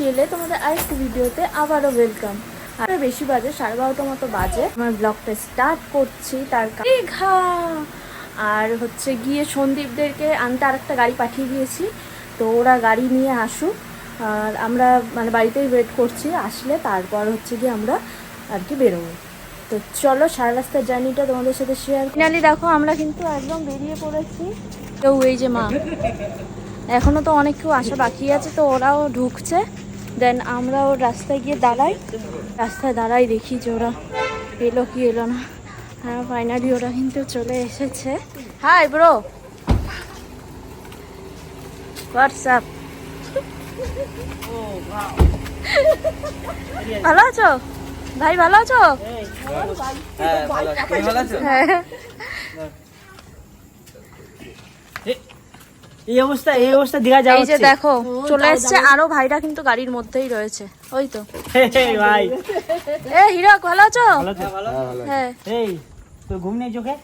অফিসিয়ালে তোমাদের আরেকটি ভিডিওতে আবারও ওয়েলকাম আর বেশি বাজে সাড়ে বারোটা মতো বাজে। আমার ব্লগটা স্টার্ট করছি তার দীঘা আর হচ্ছে গিয়ে সন্দীপদেরকে আনতে আরেকটা গাড়ি পাঠিয়ে দিয়েছি। তো ওরা গাড়ি নিয়ে আসুক। আর আমরা মানে বাড়িতেই ওয়েট করছি। আসলে তারপর হচ্ছে গিয়ে আমরা আর কি বেরোবো। তো চলো সারা রাস্তার জার্নিটা তোমাদের সাথে শেয়ার ফিনালি দেখো, আমরা কিন্তু একদম বেরিয়ে পড়েছি। তো এই যে মা, এখনও তো অনেক কেউ আসা বাকি আছে, তো ওরাও ঢুকছে। দেন আমরা ওর রাস্তায় গিয়ে দাঁড়াই। রাস্তায় দাঁড়াই দেখি যে ওরা এলো কি এলো না। হ্যাঁ ফাইনালি ওরা কিন্তু চলে এসেছে। হাই ব্রো হোয়াটসঅ্যাপ ভালো আছো? ভাই ভালো আছো? হ্যাঁ। এই অবস্থা এই অবস্থা দীঘা যাওয়া এই যে দেখো চলে এসছে আরও ভাইরা কিন্তু গাড়ির মধ্যেই রয়েছে। ওই তো। ভাই। এ হিরক ভালো আছো? ভালো তো? হ্যাঁ এই তোর ঘুম নেই চোখে?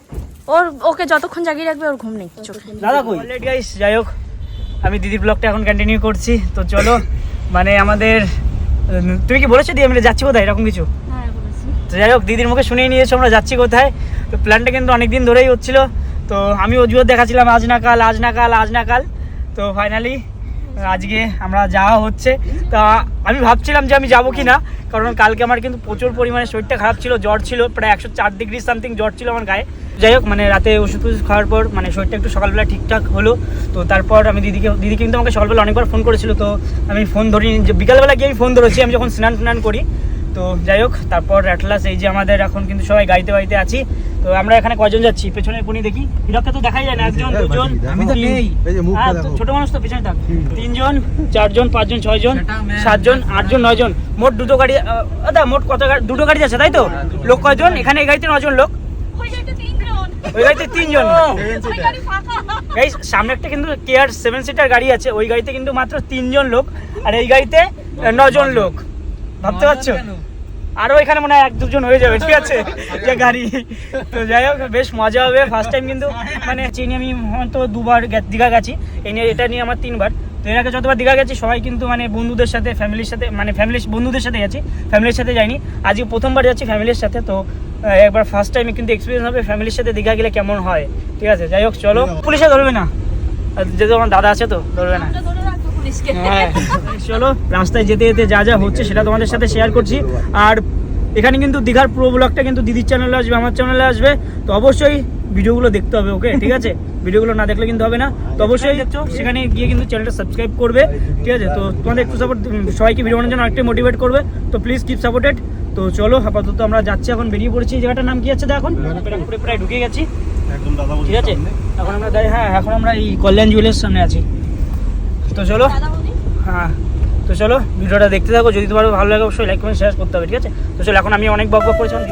ওর ওকে যতক্ষণ জাগিয়ে রাখবে ওর ঘুম নেই চোখে। দাদা কই? লেট গাইস যাই হোক আমি দিদি ব্লগটা এখন কন্টিনিউ করছি। তো চলো মানে আমাদের তুমি কি বলেছ দিয়ে আমরা যাচ্ছি কোথায়? এরকম কিছু? হ্যাঁ বলেছি। তো যাই হোক দিদির মুখে শুনিয়ে নিয়েছো আমরা যাচ্ছি কোথায়? তো প্ল্যানটা কিন্তু অনেকদিন ধরেই হচ্ছিল। তো আমি অজুহাত দেখাচ্ছিলাম, আজ না কাল, আজ না কাল, আজ না কাল। তো ফাইনালি আজকে আমরা যাওয়া হচ্ছে। তা আমি ভাবছিলাম যে আমি যাব কি না কারণ কালকে আমার কিন্তু প্রচুর পরিমাণে শরীরটা খারাপ ছিল, জ্বর ছিল, প্রায় একশো চার ডিগ্রি সামথিং জ্বর ছিল আমার গায়ে। যাই হোক মানে রাতে ওষুধ টষুধ খাওয়ার পর মানে শরীরটা একটু সকালবেলা ঠিকঠাক হলো। তো তারপর আমি দিদিকে, দিদি কিন্তু আমাকে সকালবেলা অনেকবার ফোন করেছিল, তো আমি ফোন ধরি যে বিকালবেলা গিয়ে আমি ফোন ধরেছি, আমি যখন স্নান স্নান করি তো যাই হোক তারপর অ্যাটলাস এই যে আমাদের এখন কিন্তু সবাই গাড়িতে বাড়িতে আছি। তো আমরা এখানে কজন যাচ্ছি? পেছনে কোনি দেখি। হিরককে তো দেখাই যায় না একজন দুজন আমি তো নেই। এই যে মুখটা হ্যাঁ, ছোট মানুষ তো পেছনে থাক। তিনজন চারজন পাঁচজন ছয়জন সাতজন আটজন নয়জন। মোট দুটো গাড়ি দাদা মোট কত গাড়ি? দুটো গাড়ি যাচ্ছে তাই তো? লোক কয়জন? এখানে এই গাড়িতে নজন লোক? ওই গাড়িতে তিনজন। গাইস সামনে একটা কিন্তু কেয়ার সেভেন সিটার গাড়ি আছে। ওই গাড়িতে কিন্তু মাত্র তিনজন লোক। আর এই গাড়িতে নজন লোক। ভাবতে পারছ? আরও এখানে মনে হয় এক দুজন হয়ে যাবে ঠিক আছে? যে গাড়ি। তো যাই হোক বেশ মজা হবে ফার্স্ট টাইম কিন্তু। মানে চিনি আমি হয়তো দুবার দীঘা গেছি। এই নিয়ে এটা নিয়ে আমার তিনবার। তো এর আগে যতবার দীঘা গেছি সবাই কিন্তু মানে বন্ধুদের সাথে ফ্যামিলির সাথে মানে ফ্যামিলি বন্ধুদের সাথে গেছি। ফ্যামিলির সাথে যাইনি। আজকে প্রথমবার যাচ্ছি ফ্যামিলির সাথে তো একবার ফার্স্ট টাইমে কিন্তু এক্সপিরিয়েন্স হবে ফ্যামিলির সাথে দীঘা গেলে কেমন হয়। ঠিক আছে? যাই হোক চলো। পুলিশে ধরবে না? যেহেতু আমার দাদা আছে তো ধরবে না। হ্যাঁ চলো রাস্তায় যেতে যেতে যা যা হচ্ছে সেটা তোমাদের সাথে শেয়ার করছি। আর এখানে কিন্তু দীঘার পুরো ব্লগটা কিন্তু দিদির চ্যানেলে আসবে আমার চ্যানেলে আসবে। তো অবশ্যই ভিডিওগুলো দেখতে হবে ওকে ঠিক আছে? ভিডিওগুলো না দেখলে কিন্তু হবে না। তো অবশ্যই দেখছ সেখানে গিয়ে কিন্তু চ্যানেলটা সাবস্ক্রাইব করবে ঠিক আছে? তো তোমাদের একটু সাপোর্ট সবাইকে ভিডিও বানানোর জন্য অনেকটাই মোটিভেট করবে। তো প্লিজ কিপ সাপোর্টেড তো চলো আপাতত আমরা যাচ্ছি এখন বেরিয়ে পড়েছি। এই জায়গাটার নাম কি আছে দেখো? এখন পুরো প্রায় ঢুকে গেছি একদম দাদা ঠিক আছে? এখন আমরা হ্যাঁ এখন আমরা এই কল্যাণ জুয়েলার্স সামনে আছি। তো চলো হ্যাঁ তো চলো, ভিডিওটা দেখতে থাকো, যদি তোমার ভালো লাগে অবশ্যই লাইক কমেন্ট শেয়ার করতে হবে, ঠিক আছে? তো চলো, এখন আমি অনেক বক বক করেছিলাম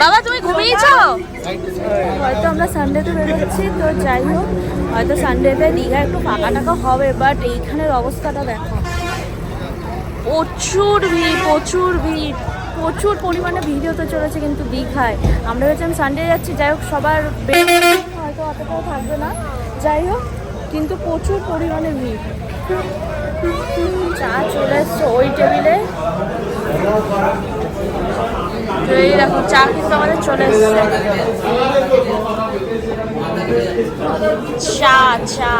বাবা, তুমি ঘুমিয়েছো? হয়তো আমরা সানডেতে বেরোচ্ছি, তো যাই হোক, হয়তো সানডেতে দীঘা একটু ফাঁকা টাকা হবে বাট এইখানের অবস্থাটা দেখো। প্রচুর ভিড় প্রচুর ভিড়, প্রচুর পরিমাণে ভিড় হতে চলেছে কিন্তু দীঘায়। আমরা ভেবেছিলাম সানডে যাচ্ছি, যাই হোক, সবার হয়তো অতটাও থাকবে না। যাই হোক, কিন্তু প্রচুর পরিমাণে ভিড়। চা চলে এসছে ওই টেবিলে। তো এই দেখো, চা কিন্তু আমাদের চলে এসছে। চা চা।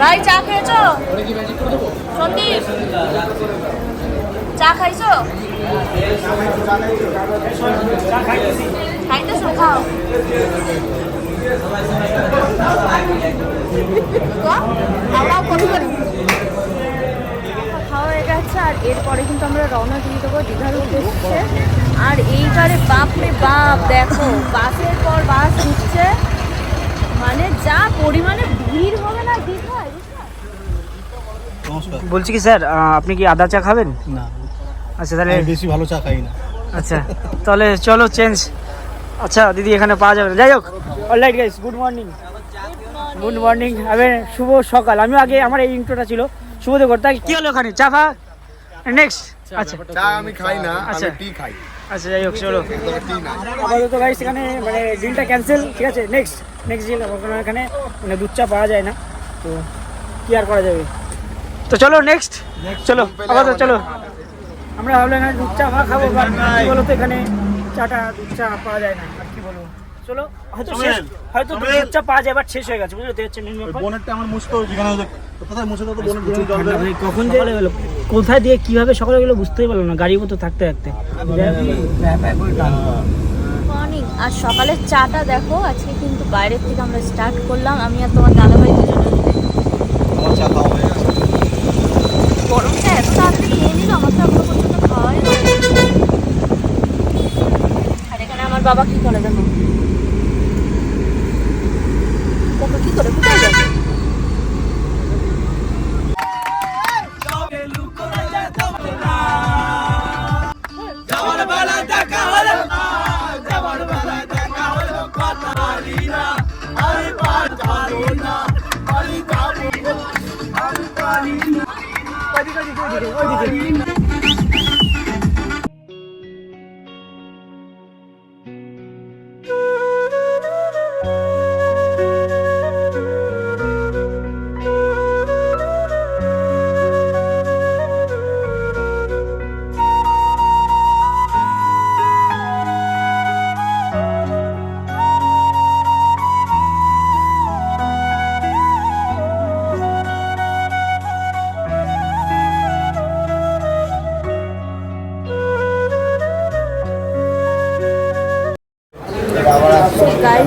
ভাই চা খেয়েছো? সন্দীপ চা খাইছো? খাইতেছো খাও। আমরাও করি। খাওয়া হয়ে গেছে আর এরপরে কিন্তু আমরা রওনা দিয়ে দেবো দীঘার উদ্দেশ্যে। আর এইবারে বাপরে বাপ দেখো বাসের পর বাস ঢুকছে মানে যা পরিমাণে ভিড় হবে না দীঘায়? বলছি কি স্যার আপনি কি আদা চা খাবেন? না। আচ্ছা তাহলে বেশি ভালো চা খাই না। আচ্ছা তাহলে চলো চেঞ্জ আচ্ছা দিদি এখানে পাওয়া যাবে না। যাই হোক alright guys good morning good morning আমি শুভ সকাল। আমিও আগে আমার এই ইন্ট্রোটা ছিল। শুভ দেখো তাই কি হলো ওখানে? চা ফা নেক্সট আচ্ছা। চা আমি খাই না আচ্ছা। আমি টি খাই। আচ্ছা যাই হোক চলো। আপাতত গাইস এখানে মানে ডিলটা ক্যান্সেল ঠিক আছে? নেক্সট নেক্সট ডিল ওখানে এখানে মানে দুধ চা পাওয়া যায় না। তো কি আর করা যাবে? তো চলো নেক্সট চলো আপাতত চলো। আমরা ভাবলাম এখানে দুধ চা ফা খাব কি বলো তো এখানে চাটা দুধ চা পাওয়া যায় না আর কি বলব। চলো হয়তো শেষ হয়তো দুধ চা পাওয়া যায় বাট শেষ হয়ে গেছে বুঝলো? তো হচ্ছে ব্যাপার। আমার মুছতো যেখানে কোথায় মুছে তো ভাই, কখন যে গেলো কোথায় দিয়ে কীভাবে সকালে গেলো বুঝতেই পারল না গাড়ির মতো থাকতে থাকতে। মর্নিং আর সকালের চাটা দেখো আজকে কিন্তু বাইরের থেকে আমরা স্টার্ট করলাম। আমি আর তোমার দাদাভাই দুজনে। মিলে। আমার চা খাওয়া হয়ে গেছে। গরমটা এত তাড়াতাড়ি খেয়ে নিল আমার তো এখনও পর্যন্ত খাওয়াই আর এখানে আমার বাবা কি করে দেখো দেখো কি করে যাবে তো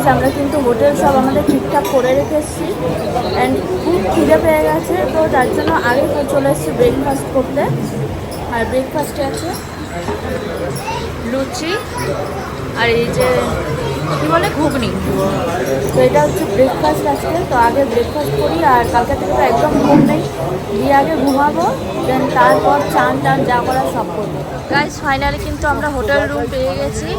গাইজ আমরা কিন্তু হোটেল সব আমাদের ঠিকঠাক করে রেখেছি অ্যান্ড খুব খিদে পেয়ে গেছে, তো তার জন্য আগে চলে এসেছি ব্রেকফাস্ট করতে। আর ব্রেকফাস্টে আছে লুচি আর এই যে, কী বলে, ঘুগনি। তো এটা হচ্ছে ব্রেকফাস্ট আজকে। তো আগে ব্রেকফাস্ট করি আর কালকে থেকে তো একদম ঘুম নেই। দিয়ে আগে ঘুমাবো দেন তারপর চান টান যা করার সব করব। গাইজ ফাইনালি কিন্তু আমরা হোটেল রুম পেয়ে গেছি।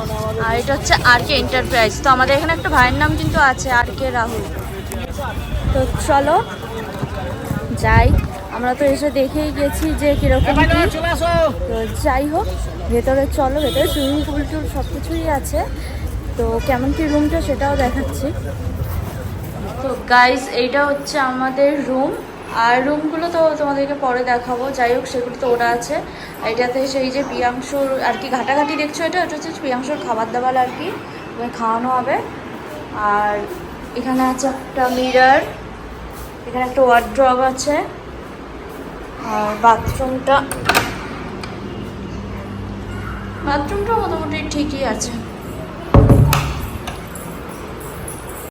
আর এটা হচ্ছে আর কে এন্টারপ্রাইজ তো আমাদের এখানে একটা ভাইয়ের নাম কিন্তু আছে আর কে রাহুল তো চলো, যাই। আমরা তো এসে দেখেই গেছি যে কীরকম তো যাই হোক ভেতরে চলো ভেতরে সুইমিং পুল টুল সব কিছুই আছে। তো কেমন কি রুমটা সেটাও দেখাচ্ছি। তো গাইস এইটা হচ্ছে আমাদের রুম আর রুমগুলো তো তোমাদেরকে পরে দেখাবো। যাই হোক সেগুলো তো ওরা আছে। এটাতে সেই যে পিয়াংশুর আর কি ঘাটাঘাটি দেখছ এটা? এটা হচ্ছে পিয়াংশুর খাবার দাবার আর কি। খাওয়ানো হবে। আর এখানে আছে একটা মিরার এখানে একটা ওয়ার্ড্রব আছে। আর বাথরুমটা বাথরুমটা মোটামুটি ঠিকই আছে।